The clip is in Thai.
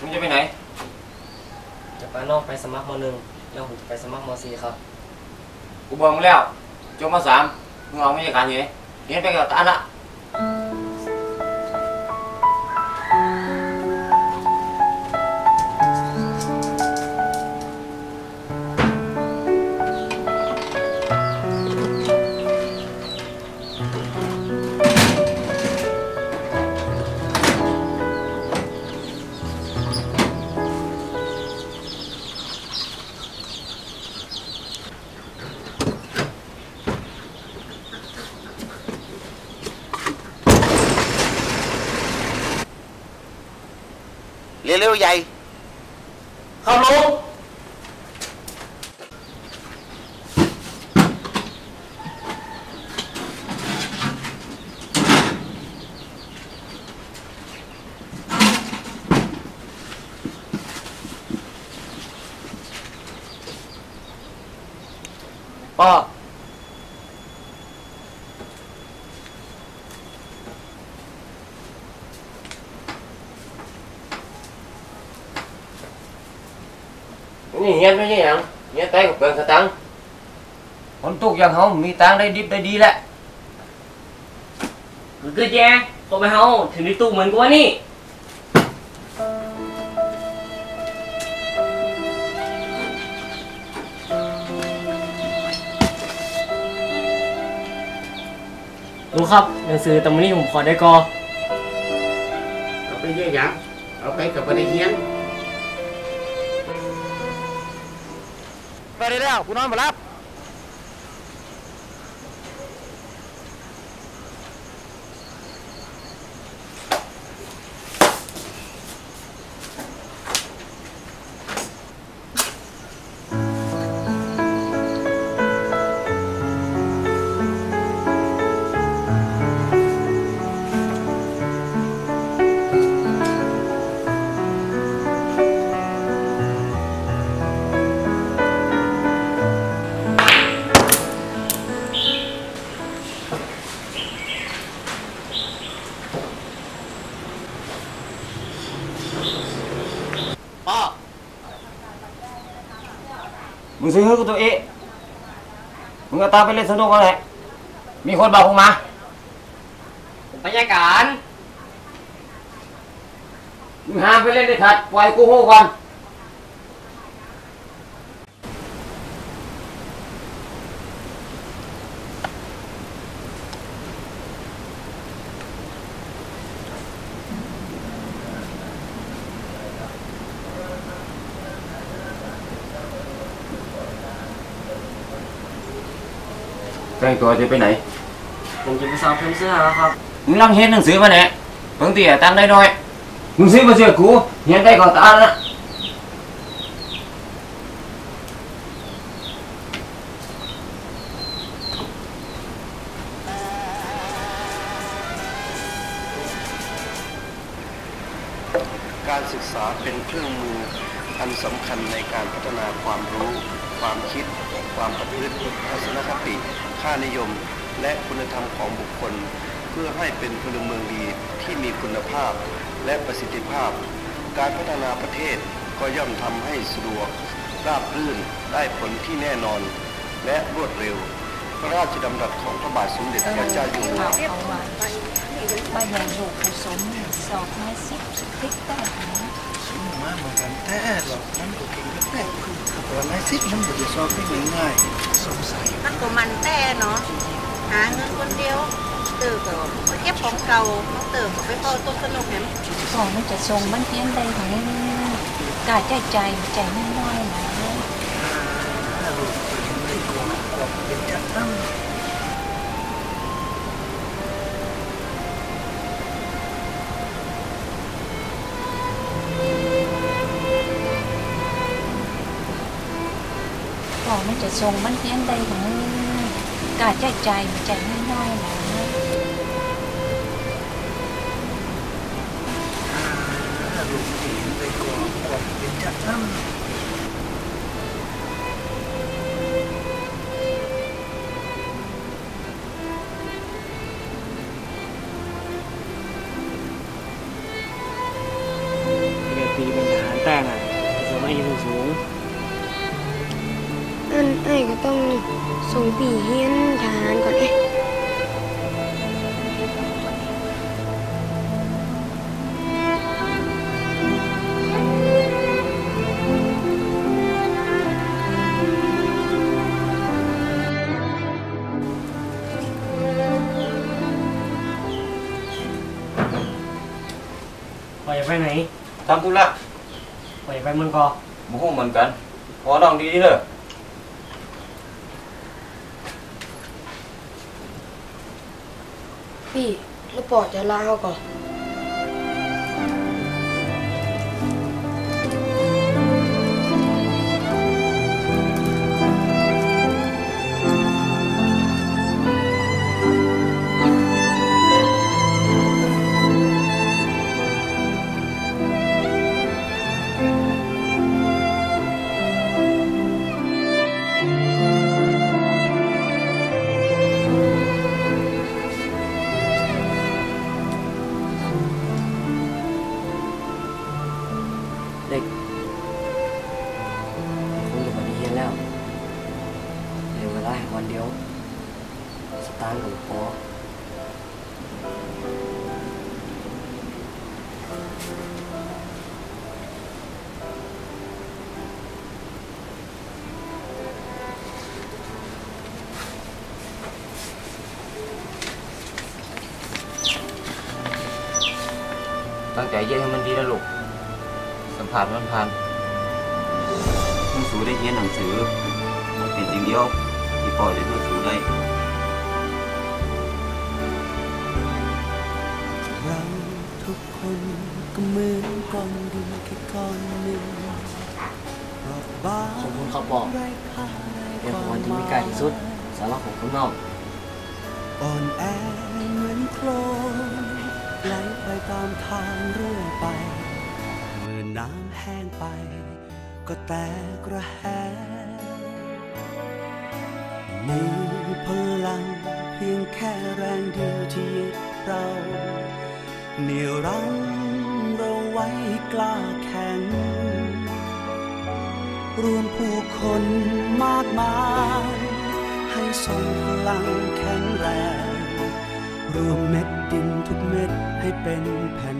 มึงจะไปไหน จะไปนอกไปสมัครมหนึ่งแล้วผมไปสมัครมสี่ครับ กูบอกมึงแล้ว จบมาสามมึงเอาไม่ใช่การเหี้ยเห็นไปกับตาละ เร็วๆใหญ่เข้าลงป้อ นี่เฮียนไม่ใช่หยังเฮียนแต่กับเบิงสตังค์คนตุกอย่างเขามีตังค์ได้ดิบได้ดีแหละคือเกิดแย่พอไปเฮาถึงในตู้เหมือนกูวะนี่ลุงครับหนังสือตำนี้ผมขอได้กอ เอาไปเยี่ยหยังเอาไปกับประเฮียน ไปได้แล้ วกูนอนมารับป้อมึงซื้อให้กูตัวเองมึงก็ตามไปเล่นสนุกกันแหละ มีคนบอกกูมาบรรยากาศมึงห้ามไปเล่นในถัดปล่อยกูหูก่อน แต่งตัวจะไปไหน ผมจะไปสอบเพิ่มเสื้อแล้วครับ มึงลองเห็นหนังสือมาเนี่ยบางทีอะตั้งได้น้อยมึงซื้อมาเชื่อกูเห็นได้ก่อนตาแล้วนะการศึกษาเป็นเครื่องมืออันสำคัญในการพัฒนาความรู้ ความคิด ความประพฤติทัศนคติ ค่านิยม และคุณธรรมของบุคคล เพื่อให้เป็นพลเมืองดีที่มีคุณภาพและประสิทธิภาพ การพัฒนาประเทศก็ย่อมทำให้สะดวกราบรื่นได้ผลที่แน่นอน และรวดเร็ว พระราชดำรัสของพระบาทสมเด็จพระเจ้าอยู่หัวเอาเอาไว้ว่าอย่างลูกผสมสอบมาสิบพลิกได้นะมาเหมือนกันแท้หรอกมันก็เก่งกันแต่คือตัวในซิปมันบ่ได้สอบได้ง่ายๆสงสัย มันก็มันแต่เนาะหาเงินคนเดียวเติบก็ไปเก็บของเก่ามาเติบก็ไปเข้าต้นสนุกเห็นก่อนมันจะส่งมันเพียงใดไหนกาใจใจใจน้อยๆนะ มันจัดตั้งมันจะส่งมันเพียงใดไหนกาใจใจใจน้อยๆนะลูกเป็นไม่กลัวกลัวเป็นจัดตั้งเรียนปีเป็นไงแต่งอะจะไม่อยู่สูง อันไอ้ก็ต้องส่งปีเฮียนทหารก่อนเอ๊ะไปไปไหนทำธุระไปไปมันก็บ่ฮู้เหมือนกันพอน้องดีๆเด้อ พี่ แล้วปอดจะลาเขาก่อน เด็กคงจะมาดีเฮียนแล้วเหลือเวลาแค่วันเดียว สตางค์กับพอตั้งใจเรียนให้มันดีนะลูก สัมผัสมันผ่านมึงสูได้เรียนหนังสือมันเป็นสิ่งเดียวที่พ่อจะช่วยสูได้เราทุกคนก็เหมือนกองดินแค่ก้อนหนึ่งเปราะบางขอบคุณครับบอกไร้ค่าในเป็นควาวัมนที่หมีมายกายที่สุดสำหรับผมข้างนอกอ่อนแอเหมือนโคลนไหลไปตามทางเรื่อยไปเมื่อ น้ำแห้งไป ก็แตกระแหงมีพลังเพียงแค่แรงเดียวที่เราเหนี่ยวรั้งเราไว้กล้าแข็ง รวมผู้คนมากมาย ให้ทรงพลังแข็งแรง รวมเม็ดดินทุกเม็ดให้เป็นแผ่น